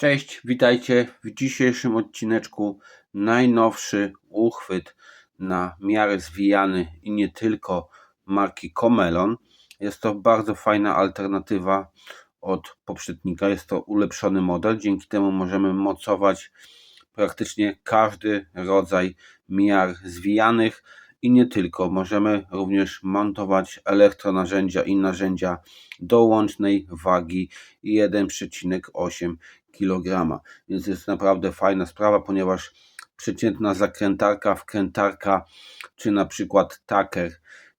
Cześć, witajcie w dzisiejszym odcineczku. Najnowszy uchwyt na miarę zwijany i nie tylko marki Comelon. Jest to bardzo fajna alternatywa od poprzednika. Jest to ulepszony model. Dzięki temu możemy mocować praktycznie każdy rodzaj miar zwijanych i nie tylko. Możemy również montować elektronarzędzia i narzędzia do łącznej wagi 1,8 kg. Więc jest naprawdę fajna sprawa, ponieważ przeciętna zakrętarka, wkrętarka czy na przykład taker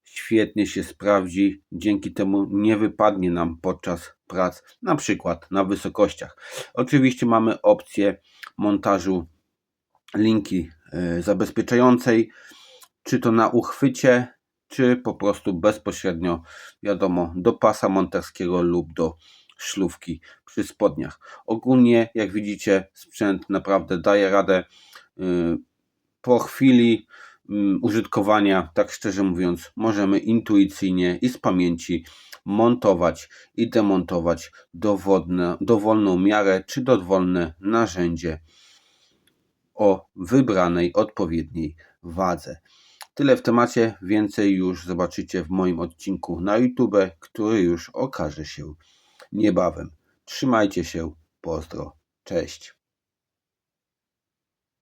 świetnie się sprawdzi. Dzięki temu nie wypadnie nam podczas prac, na przykład na wysokościach. Oczywiście mamy opcję montażu linki e, zabezpieczającej, czy to na uchwycie, czy po prostu bezpośrednio, wiadomo, do pasa monterskiego lub do szlówki przy spodniach. Ogólnie, jak widzicie, sprzęt naprawdę daje radę y, po chwili mm, użytkowania, tak szczerze mówiąc, możemy intuicyjnie i z pamięci montować i demontować dowodne, dowolną miarę czy dowolne narzędzie o wybranej odpowiedniej wadze. Tyle w temacie, więcej już zobaczycie w moim odcinku na YouTube, który już okaże się niebawem. Trzymajcie się, pozdro, cześć.